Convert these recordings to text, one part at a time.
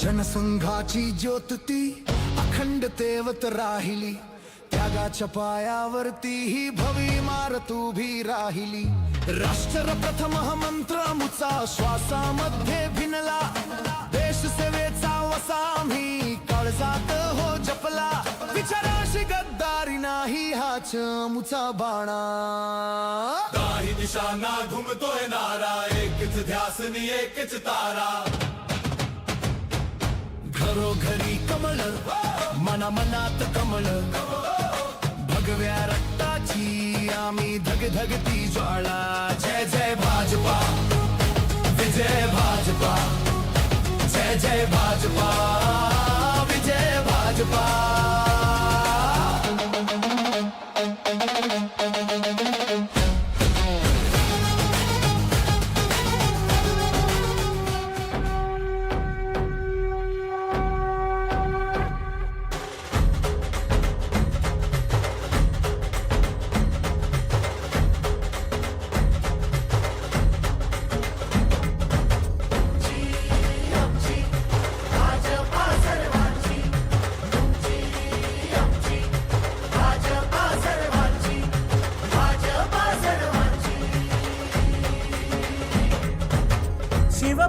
जनसंघाची ज्योत ती अखंड तेवत राहिली. त्यागाच्या पायावरती ही भवी इमारत उभी राहिली. राष्ट्र प्रथम मंत्र मुचा श्वासामध्ये भिनला. देश सेवेचा वसा आम्ही काळजात हो जपला. विचाराशी गद्दारी नाही हा चमुचा बाणा. काही दिशांना घुमतोय नारा एकच ध्यासनी एकच तारा. घरोघरी कमळ मना मनात कमळ. भगव्या रक्ताची आम्ही धगधगती ज्वाळा जय जय भाजपा विजय भाजपा. जय जय भाजपा विजय भाजपा.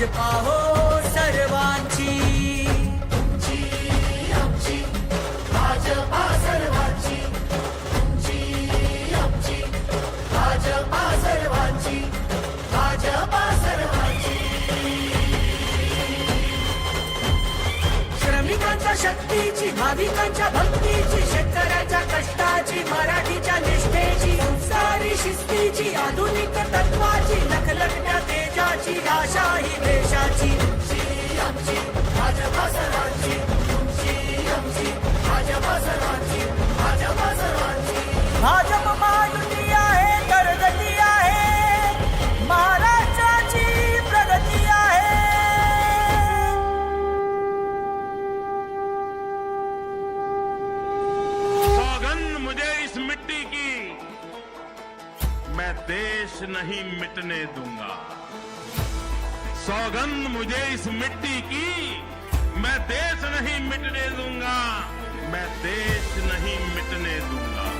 मुझे पाहो श्रमिकांच्या शक्तीची भाविकांच्या भक्तीची शेतकऱ्याच्या कष्टाची मराठीच्या निष्ठेची सारी शिस्तीची आधुनिक तत्वाची लखलखण्या तेजाची आशा ही देशाची भाजपा सरांची तुमची आमची भाजपा सरांची भाजपा सरांची भाजप देश नहीं मिटने दूँगा। सौगंध मुझे इस मिट्टी की, मैं देश नहीं मिटने दूँगा। मैं देश नहीं मिटने दूँगा।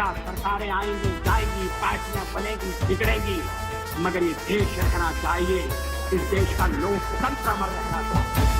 आएगा सरकारें आएंगी जाएगी पार्टियां बनेगी बिगड़ेगी। मगर ये देश रखना चाहिए इस देश का लोकतंत्र अमर रहना चाहिए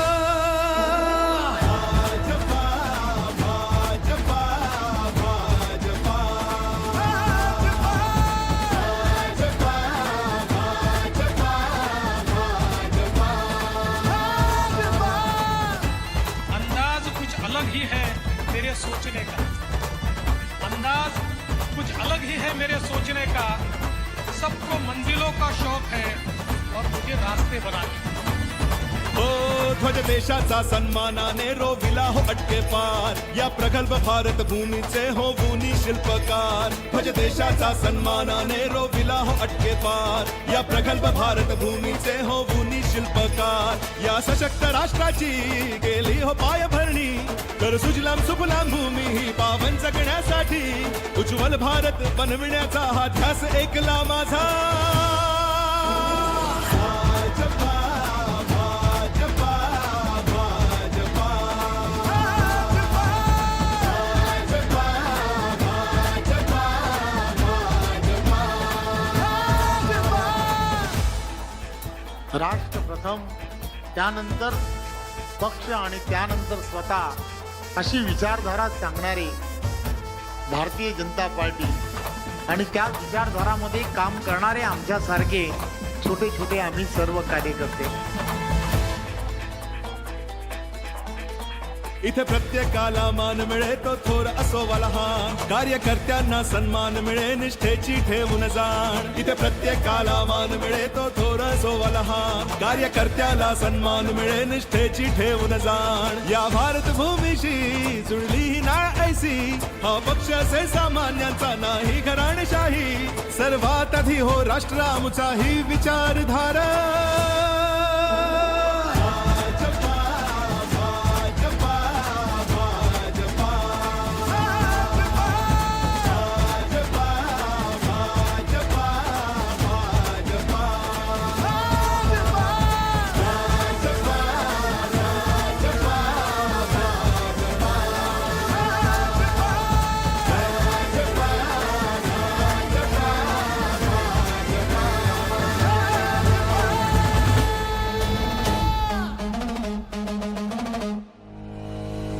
सोचने का। अंदाज कुछ अलग ही है मेरे सोचने का। सबको मंजिलों का शौक है और मुझे रास्ते बनाने। हो ध्वज देशाचा सन्मानाने रोविला हो अटके पार। या प्रगल्भ भारत भूमीचे हो भूनी शिल्पकार। ध्वज देशाचा सन्मानाने रोविला हो अटके पार। या प्रगल्भ भारत भूमीचे हो भूनी शिल्पकार। या सशक्त राष्ट्राची गेली हो पायभरणी तर सुजलाम सुफलाम भूमी ही पावन जगण्यासाठी उज्ज्वल भारत बनविण्याचा हा ध्यास एकला माझा. राष्ट्र प्रथम त्यानंतर पक्ष आणि त्यानंतर स्वतः अशी विचारधारा सांगणारे भारतीय जनता पार्टी आणि त्या विचारधारामध्ये काम करणारे आमच्यासारखे छोटे छोटे आम्ही सर्व कार्यकर्ते. इथे प्रत्येकाला मान मिळे तो थोर असो वा लहान कार्यकर्त्यांना सन्मान मिळे निष्ठेची ठेवून जाण. इथे प्रत्येकाला मान मिळे तो थोर असो वा लहान कार्यकर्त्याला सन्मान मिळे निष्ठेची ठेवून जाण. या भारत भूमीशी जुळली ही नाळ ऐसी. हा पक्ष असे सामान्यांचा नाही घराणशाही. सर्वात आधी हो राष्ट्र आमचा ही विचारधारा.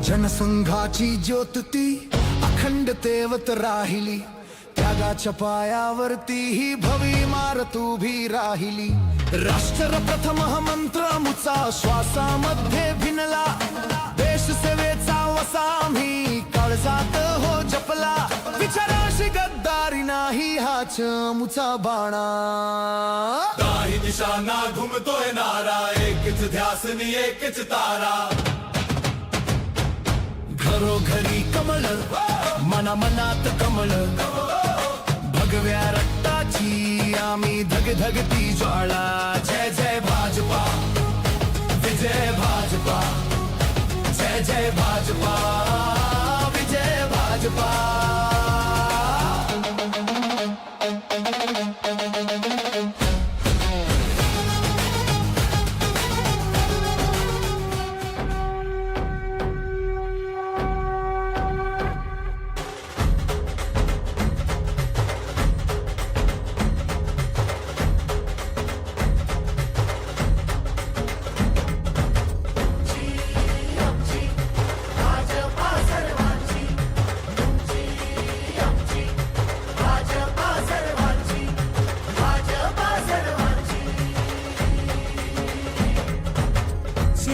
जनसंघाची ज्योत ती अखंड तेवत राहिली. त्यागाच्या पायावरती ही भवी इमारत उभी राहिली. राष्ट्र प्रथम मंत्र मुचा श्वासामध्ये भिनला. देश सेवेचा वसा आम्ही काळजात हो जपला. विचाराशी गद्दारी नाही हाच मुचा बाणा. काही दिशांना घुमतोय नारा एकच ध्यासनी एकच तारा. घरोघरी कमल मना मनात कमल भगव्या रक्ताची आम्ही धगधगती ज्वाळा. जय जय भाजपा. विजय भाजपा. जय जय भाजपा. विजय भाजपा.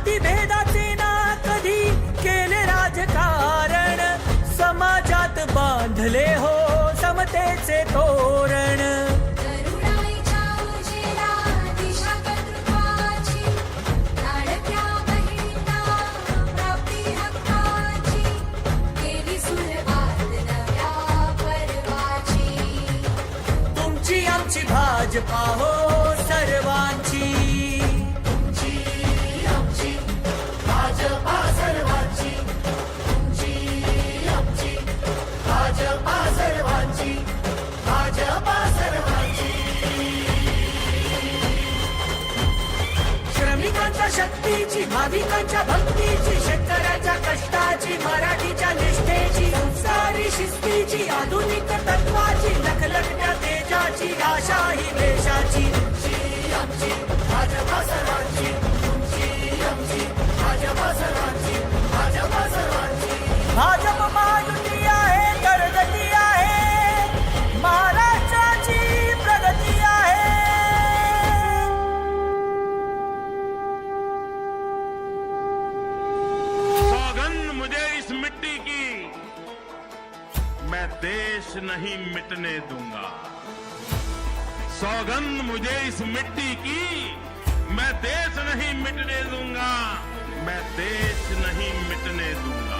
जातीभेदाचे ना कधी केले राजकारण? समाजात बांधले हो समतेचे तोरण. 的代价。देश नहीं मिटने दूंगा। सौगंध मुझे इस मिट्टी की मैं देश नहीं मिटने दूंगा। मैं देश नहीं मिटने दूंगा।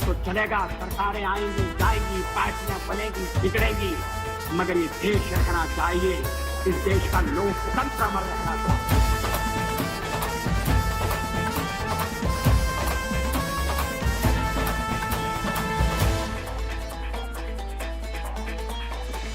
का तो चलेगा सरकारें आएंगी जाएगी पार्टियां बनेगी बिगड़ेगी। मगर ये देश रखना चाहिए। इस देश का लोकतंत्र अमर रहना चाहिए।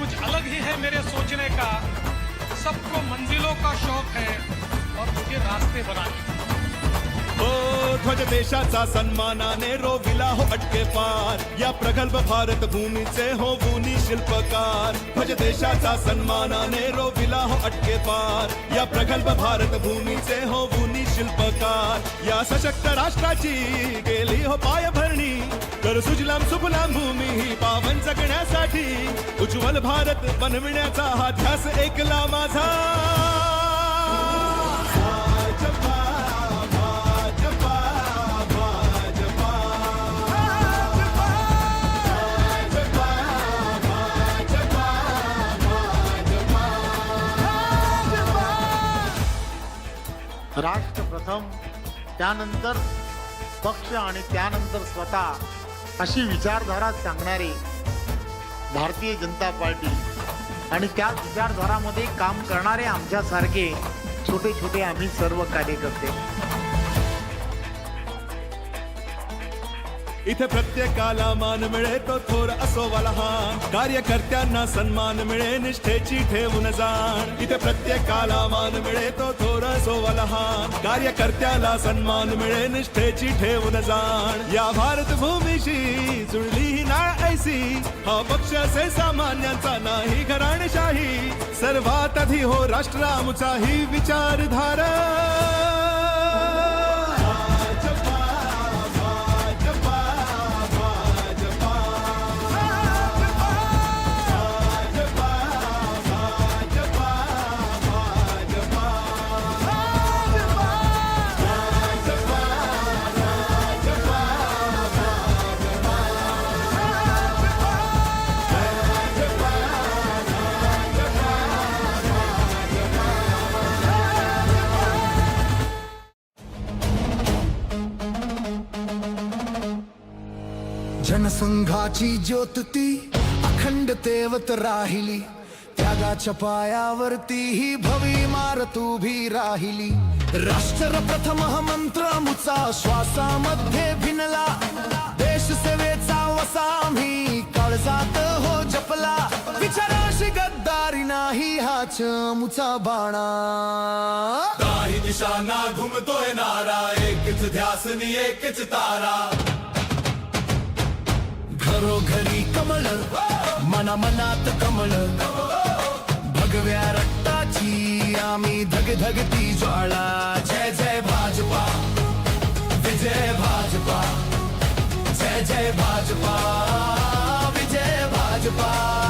कुछ अलग ही है मेरे सोचने का। सबको मंजिलों का शौक है और मुझे रास्ते बनाने ध्वज देशाचा सन्मानाने रोविला हो अटके पार। या प्रगल्भ भारत भूमीचे हो भूनी शिल्पकार। ध्वज देशाचा सन्मानाने रोविला हो अटके पार। या प्रगल्भ भारत भूमीचे हो भूनी शिल्पकार। या सशक्त राष्ट्राची गेली हो पायभरणी। कर सुजलाम सुफलाम भूमी ही पावन जगण्यासाठी. उज्ज्वल भारत बनविण्याचा हा ध्यास एकला माझा. राष्ट्र प्रथम त्यानंतर पक्ष आणि त्यानंतर स्वतः. अशी विचारधारा सांगणारे भारतीय जनता पार्टी आणि त्या विचारधारामध्ये काम करणारे आमच्यासारखे छोटे छोटे आम्ही सर्व कार्यकर्ते. इथे प्रत्येकाला मान मिळे तो थोर असो वा लहान कार्यकर्त्यांना सन्मान मिळे निष्ठेची ठेवून जाण. इथे प्रत्येकाला मान मिळे तो थोर असो वा लहान कार्यकर्त्याला सन्मान मिळे निष्ठेची ठेवून जाण. या भारत भूमीशी जुळली ही नाळ ऐसी. हा पक्ष असे सामान्यांचा नाही घराणशाही. सर्वात आधी हो राष्ट्रामुचा ही विचारधारा. जनसंघाची ज्योत ती अखंड तेवत राहिली. त्यागाच्या पायावरती ही भवी मारत उभी राहिली. राष्ट्र प्रथम मंत्र मुचा श्वासामध्ये भिनला. देश सेवेचा वसा आम्ही काळजात हो जपला. विचाराशी गद्दारी नाही हाच मुचा बाणा. काही दिशांना घुमतोय नारा एकच ध्यासनी एकच तारा. घरोघरी कमल. मना मनात कमल. भगव्या रक्ताची आम्ही धगधगती ज्वाळा. जय जय भाजपा. विजय भाजपा. जय जय भाजपा. विजय भाजपा.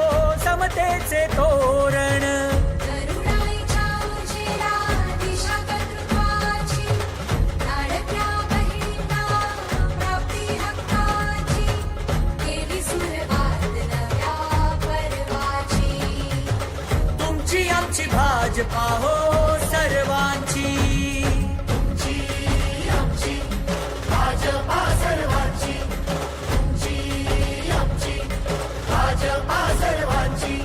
भाजपा हो सर्वांची. तुमची आमची भाजपा सर्वांची. तुमची आमची भाजपा सर्वांची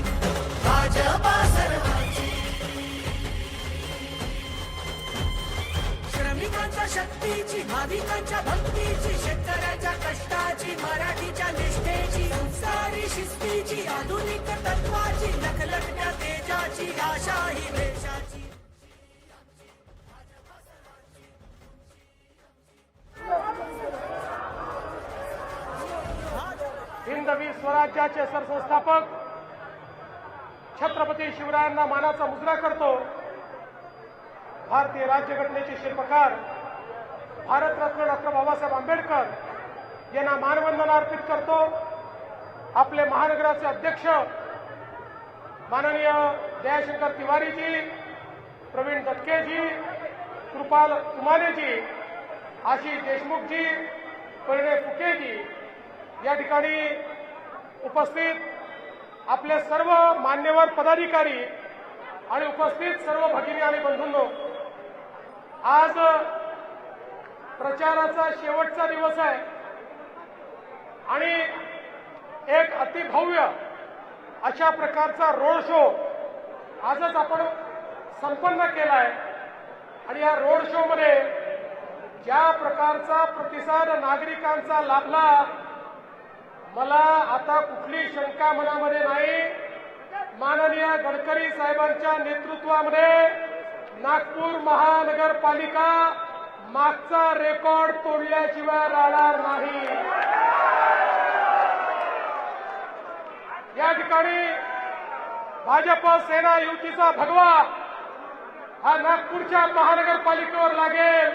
भाजपा सर्वांची. श्रमिकांच्या शक्तीची भाविकांच्या भक्तीची शेतकऱ्याच्या कष्टाची मराठीच्या निष्ठेची संस्कारी शिस्तीची आधुनिक तत्वाची लखलखत्या तेजाची आशा स्वराज्याचे सरसंस्थापक छत्रपती शिवरायांना मानाचा मुजरा करतो. भारतीय राज्यघटनेचे शिल्पकार भारतरत्न डॉक्टर बाबासाहेब आंबेडकर यांना मानवंदना अर्पित करतो. आपले महानगराचे अध्यक्ष माननीय जयशंकर तिवारीजी प्रवीण दटकेजी कृपाल कुमानेजी आशिष देशमुखजी परिणय फुकेजी या ठिकाणी उपस्थित आपले सर्व मान्यवर पदाधिकारी आणि उपस्थित सर्व भगिनी आणि बंधूंनो आज प्रचाराचा शेवटचा दिवस आहे आणि एक अतिभव्य अशा प्रकारचा रोड शो आजच आपण संपन्न केलाय. आणि या रोड शो मध्ये ज्या प्रकारचा प्रतिसाद नागरिकांचा लाभला मला आता कुठली शंका मनामध्ये नाही. माननीय गडकरी साहेबांच्या नेतृत्वामध्ये नागपूर महानगरपालिका मागचा रेकॉर्ड तोडल्याशिवाय राहणार नाही. या ठिकाणी भाजप सेना युतीचा भगवा हा नागपूरच्या महानगरपालिकेवर लागेल.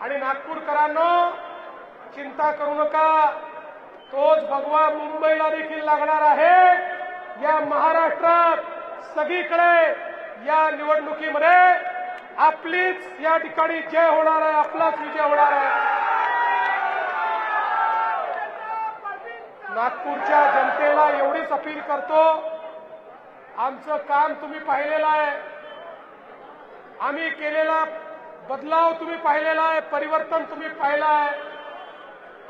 आणि नागपूरकरांनो चिंता करू नका. तोच भगवा मुंबईला देखील लागणार आहे. या महाराष्ट्रात सगळीकडे या निवडणुकीमध्ये आपलीच या ठिकाणी जय होणार आहे आपलाच विजय होणार आहे. नागपूरच्या जनतेला एवढीच अपील करतो आमचं काम तुम्ही पाहिलेलं आहे. आम्ही केलेला बदलाव तुम्ही पाहिलेला आहे परिवर्तन तुम्ही पाहिलं आहे.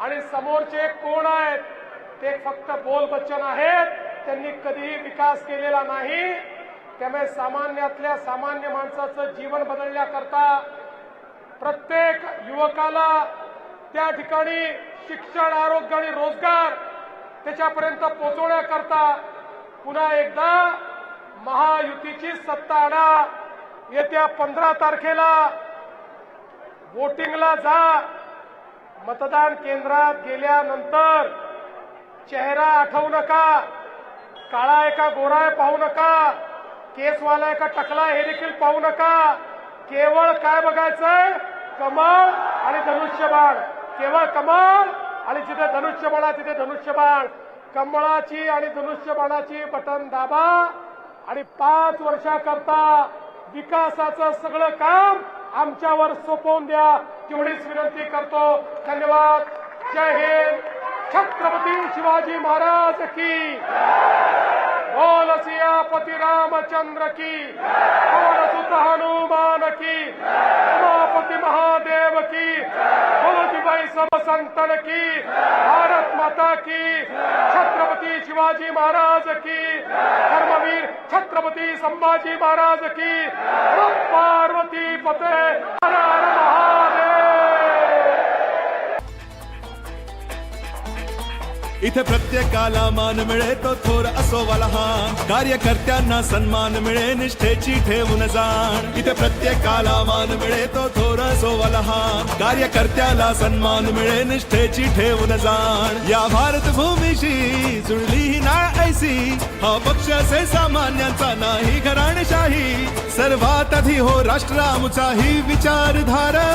आणि समोरचे कोण आहेत? ते फक्त बोल बच्चन आहेत. त्यांनी कधीही विकास केलेला नाही. त्यामुळे सामान्यातल्या सामान्य माणसाचं जीवन बदलण्याकरता प्रत्येक युवकाला त्या ठिकाणी शिक्षण आरोग्य आणि रोजगार त्याच्यापर्यंत पोहोचवण्याकरता पुन्हा एकदा महायुतीची सत्ता आणा. येत्या पंधरा तारखेला वोटिंगला जा. मतदान केंद्रात गेल्यानंतर चेहरा आठवू नका काळा आहे का गोरा आहे पाहू नका केसवाला आहे का टकला हे देखील पाहू नका. केवळ काय बघायचंय? कमळ आणि धनुष्यबाण. केवळ कमळ आणि जिथे धनुष्यबाण आहे तिथे धनुष्यबाण. कमळाची आणि धनुष्यबाणाची बटन दाबा आणि पाच वर्षाकरता विकासाचं सगळं काम आमच्यावर सोपवून द्या. तेवढीच विनंती करतो. धन्यवाद. जय हिंद. छत्रपती शिवाजी महाराज की बोल सियापति रामचंद्र की। पवन सुत हनुमान की। उमापति महादेव की। बोलतीबाई सब संतन की। भारत माता की। छत्रपति शिवाजी महाराज की। धर्मवीर छत्रपति संभाजी महाराज की। पार्वती पते। हर हर महादेव। इथे प्रत्येकाला मान मिळे तो थोर असो वा लहान कार्यकर्त्यांना सन्मान मिळे निष्ठेची ठेवून जाण. इथे प्रत्येकाला मान मिळे तो थोर असो वा लहान कार्यकर्त्याला सन्मान मिळे निष्ठेची ठेवून जाण. या भारत भूमीशी जुळली ही नाळ ऐसी. हा पक्ष असे सामान्यांचा नाही घराणशाही. सर्वात आधी हो राष्ट्रामुचा ही विचारधारा.